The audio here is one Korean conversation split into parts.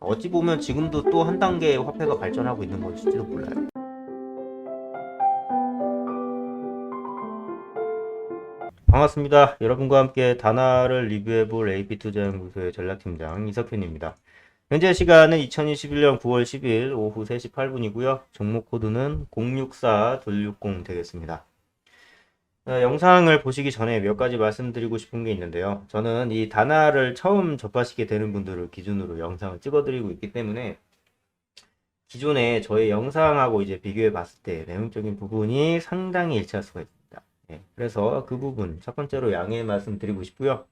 어찌 보면 지금도 또 한 단계 화폐가 발전하고 있는 것일지도 몰라요. 반갑습니다. 여러분과 함께 다나를 리뷰해볼 AP투자연구소의 전략팀장 이석현입니다. 현재 시간은 2021년 9월 10일 오후 3시 8분이고요. 종목 코드는 064260 되겠습니다. 어, 영상을 보시기 전에 몇 가지 말씀드리고 싶은 게 있는데요. 저는 이 다나를 처음 접하시게 되는 분들을 기준으로 영상을 찍어드리고 있기 때문에 기존에 저의 영상하고 이제 비교해 봤을 때 내용적인 부분이 상당히 일치할 수가 있습니다. 예, 그래서 그 부분 첫 번째로 양해 말씀드리고 싶고요.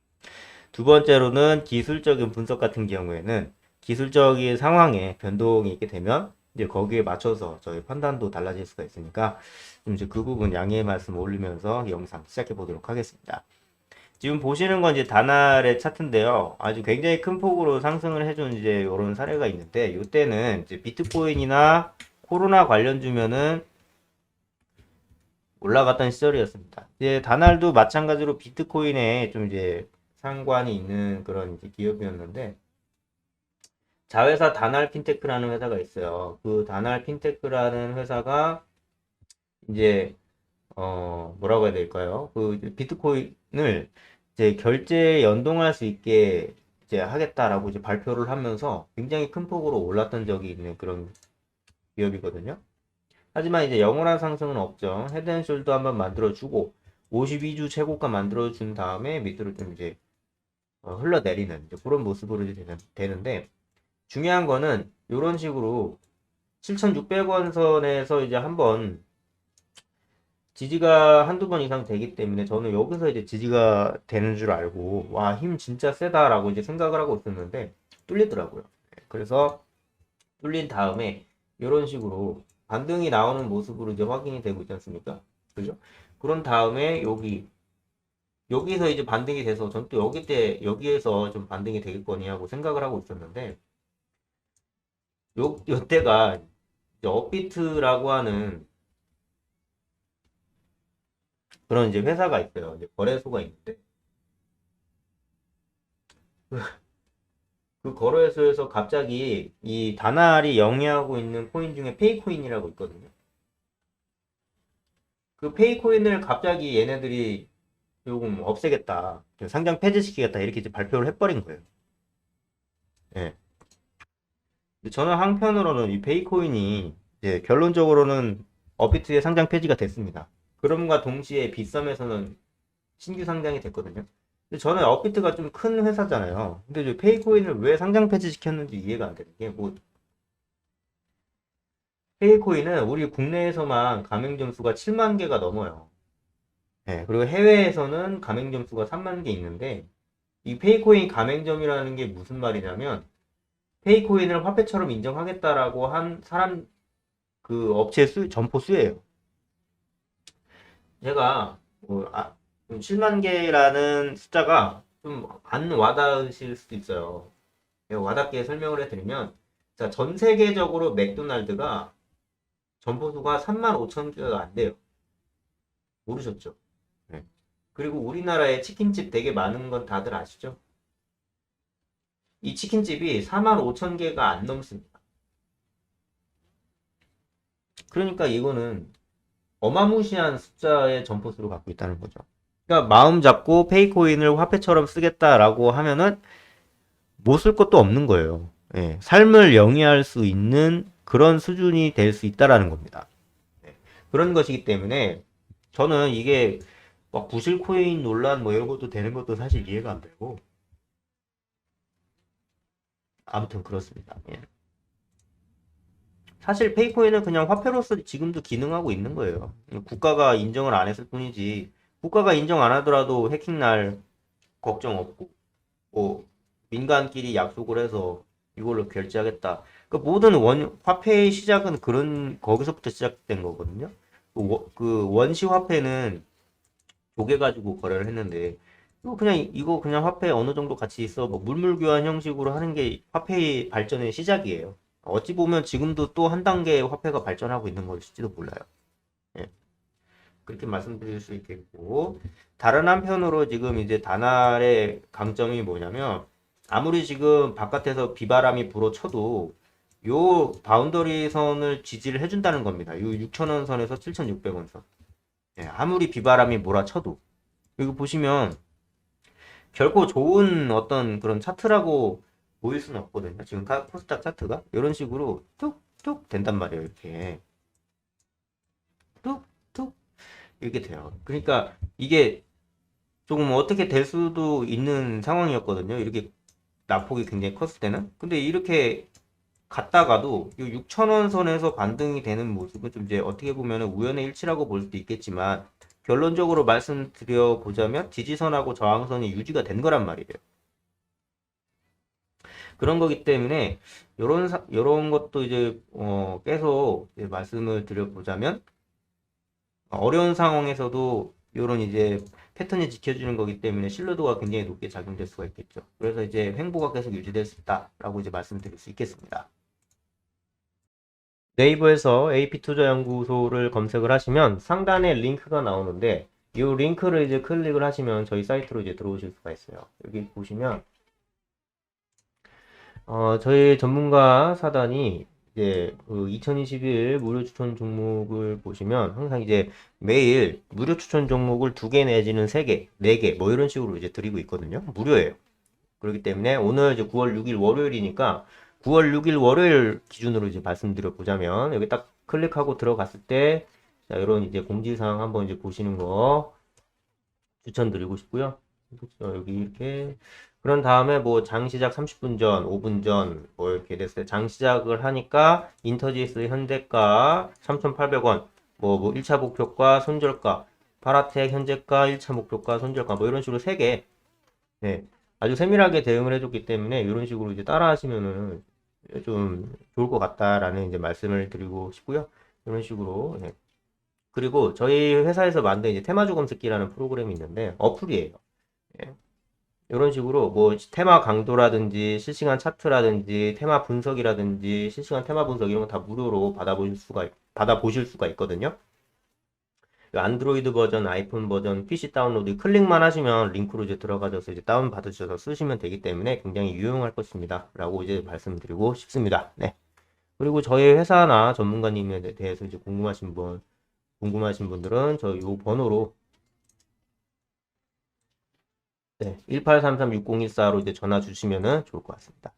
두 번째로는 기술적인 분석 같은 경우에는 기술적인 상황에 변동이 있게 되면 이제 거기에 맞춰서 저희 판단도 달라질 수가 있으니까 좀 이제 그 부분 양해 말씀 올리면서 영상 시작해 보도록 하겠습니다. 지금 보시는 건 이제 다날의 차트인데요. 아주 굉장히 큰 폭으로 상승을 해준 이제 이런 사례가 있는데 이때는 이제 비트코인이나 코로나 관련 주면은 올라갔던 시절이었습니다. 이제 다날도 마찬가지로 비트코인에 좀 이제 상관이 있는 그런 기업이었는데 자회사 다날 핀테크라는 회사가 있어요. 그 다날 핀테크라는 회사가 이제 어 뭐라고 해야 될까요? 그 비트코인을 이제 결제에 연동할 수 있게 이제 하겠다라고 이제 발표를 하면서 굉장히 큰 폭으로 올랐던 적이 있는 그런 기업이거든요. 하지만 이제 영원한 상승은 없죠. 헤드앤숄더 한번 만들어주고 52주 최고가 만들어준 다음에 밑으로 좀 이제 어, 흘러내리는 이제 그런 모습으로 되는, 되는데 중요한 거는 이런 식으로 7,600원 선에서 이제 한번 지지가 한두 번 이상 되기 때문에 저는 여기서 이제 지지가 되는 줄 알고 와 힘 진짜 세다라고 이제 생각을 하고 있었는데 뚫리더라고요. 그래서 뚫린 다음에 이런 식으로 반등이 나오는 모습으로 이제 확인이 되고 있지 않습니까? 그죠? 그런 다음에 여기 여기서 이제 반등이 돼서 전 또 여기 때 여기에서 좀 반등이 되겠거니 하고 생각을 하고 있었는데 요 요때가 이제 업비트라고 하는 그런 이제 회사가 있어요. 이제 거래소가 있는데 그 거래소에서 갑자기 이 다날이 영위하고 있는 코인 중에 페이코인이라고 있거든요. 그 페이코인을 갑자기 얘네들이 요금 없애겠다, 상장 폐지시키겠다 이렇게 이제 발표를 해버린 거예요. 예. 근데 저는 한편으로는 이 페이코인이 이제 결론적으로는 업비트의 상장 폐지가 됐습니다. 그럼과 동시에 빗썸에서는 신규 상장이 됐거든요. 근데 저는 업비트가 좀 큰 회사잖아요. 근데 페이코인을 왜 상장 폐지시켰는지 이해가 안 되는 게 뭐, 페이코인은 우리 국내에서만 가맹점 수가 7만 개가 넘어요. 네, 그리고 해외에서는 가맹점 수가 3만 개 있는데, 이 페이코인 가맹점이라는 게 무슨 말이냐면, 페이코인을 화폐처럼 인정하겠다라고 한 사람, 그 업체 수, 점포 수예요. 제가, 뭐, 아, 7만 개라는 숫자가 좀 안 와닿으실 수도 있어요. 와닿게 설명을 해드리면, 자, 전 세계적으로 맥도날드가 점포수가 3만 5천 개가 안 돼요. 모르셨죠? 네. 그리고 우리나라에 치킨집 되게 많은 건 다들 아시죠? 이 치킨집이 4만 5천 개가 안 넘습니다. 그러니까 이거는 어마무시한 숫자의 점포수를 갖고 있다는 거죠. 그러니까 마음 잡고 페이코인을 화폐처럼 쓰겠다라고 하면은 못 쓸 것도 없는 거예요. 예, 삶을 영위할 수 있는 그런 수준이 될 수 있다라는 겁니다. 예, 그런 것이기 때문에 저는 이게 막 부실 코인 논란 뭐 이런 것도 되는 것도 사실 이해가 안 되고 아무튼 그렇습니다. 예. 사실 페이코인은 그냥 화폐로서 지금도 기능하고 있는 거예요. 국가가 인정을 안 했을 뿐이지 국가가 인정 안 하더라도 해킹 날 걱정 없고 뭐 민간끼리 약속을 해서 이걸로 결제하겠다. 그 모든 원 화폐의 시작은 그런 거기서부터 시작된 거거든요. 그, 워- 그 원시 화폐는 조개 가지고 거래를 했는데 이거 그냥 이거 그냥 화폐 어느 정도 가치 있어 뭐 물물 교환 형식으로 하는 게 화폐의 발전의 시작이에요. 어찌 보면 지금도 또 한 단계 화폐가 발전하고 있는 것일지도 몰라요. 예. 그렇게 말씀드릴 수 있겠고 다른 한편으로 지금 이제 다날의 강점이 뭐냐면 아무리 지금 바깥에서 비바람이 불어쳐도 요 바운더리 선을 지지를 해준다는 겁니다. 요 6,000원 선에서 7,600원 선. 예, 아무리 비바람이 몰아쳐도 여기 보시면 결코 좋은 어떤 그런 차트라고 보일 수는 없거든요. 지금 카- 코스닥 차트가 이런 식으로 뚝뚝 된단 말이에요. 이렇게 뚝뚝 이렇게 돼요. 그러니까 이게 조금 어떻게 될 수도 있는 상황이었거든요. 이렇게 낙폭이 굉장히 컸을 때는. 근데 이렇게 갔다가도 이 6,000원 선에서 반등이 되는 모습은 좀 이제 어떻게 보면 우연의 일치라고 볼 수도 있겠지만 결론적으로 말씀드려 보자면 지지선하고 저항선이 유지가 된 거란 말이에요. 그런 거기 때문에 사- 요런 것도 이제 어 계속 이제 말씀을 드려 보자면 어려운 상황에서도 요런 이제 패턴이 지켜주는 거기 때문에 신뢰도가 굉장히 높게 작용될 수가 있겠죠. 그래서 이제 횡보가 계속 유지될 수 있다라고 이제 말씀드릴 수 있겠습니다. 네이버에서 AP투자연구소를 검색을 하시면 상단에 링크가 나오는데 이 링크를 이제 클릭을 하시면 저희 사이트로 이제 들어오실 수가 있어요. 여기 보시면 어, 저희 전문가 사단이 이제 그 2021 무료 추천 종목을 보시면 항상 이제 매일 무료 추천 종목을 두 개 내지는 세 개, 네 개, 뭐 이런 식으로 이제 드리고 있거든요. 무료예요. 그렇기 때문에 오늘 이제 9월 6일 월요일이니까 9월 6일 월요일 기준으로 이제 말씀드려 보자면 여기 딱 클릭하고 들어갔을 때 자, 이런 이제 공지사항 한번 이제 보시는 거 추천드리고 싶고요. 어, 여기 이렇게 그런 다음에 뭐 장 시작 30분 전, 5분 전 뭐 이렇게 됐을 때 장 시작을 하니까 인터지스 현재가 3,800원, 뭐, 뭐 1차 목표가 손절가, 파라텍 현재가 1차 목표가 손절가 뭐 이런 식으로 세 개. 네. 아주 세밀하게 대응을 해줬기 때문에 이런 식으로 이제 따라 하시면은 좀 좋을 것 같다라는 이제 말씀을 드리고 싶고요. 이런 식으로. 네. 그리고 저희 회사에서 만든 이제 테마주 검색기라는 프로그램이 있는데 어플이에요. 예. 이런 식으로 뭐 테마 강도라든지 실시간 차트라든지 테마 분석이라든지 실시간 테마 분석 이런 거 다 무료로 받아보실 수가 받아보실 수가 있거든요. 그 안드로이드 버전, 아이폰 버전, PC 다운로드 클릭만 하시면 링크로 이제 들어가셔서 이제 다운 받으셔서 쓰시면 되기 때문에 굉장히 유용할 것입니다. 라고 이제 말씀드리고 싶습니다. 네. 그리고 저희 회사나 전문가님에 대해서 이제 궁금하신 분, 궁금하신 분들은 요 번호로 네, 1833-6014로 이제 전화 주시면은 좋을 것 같습니다.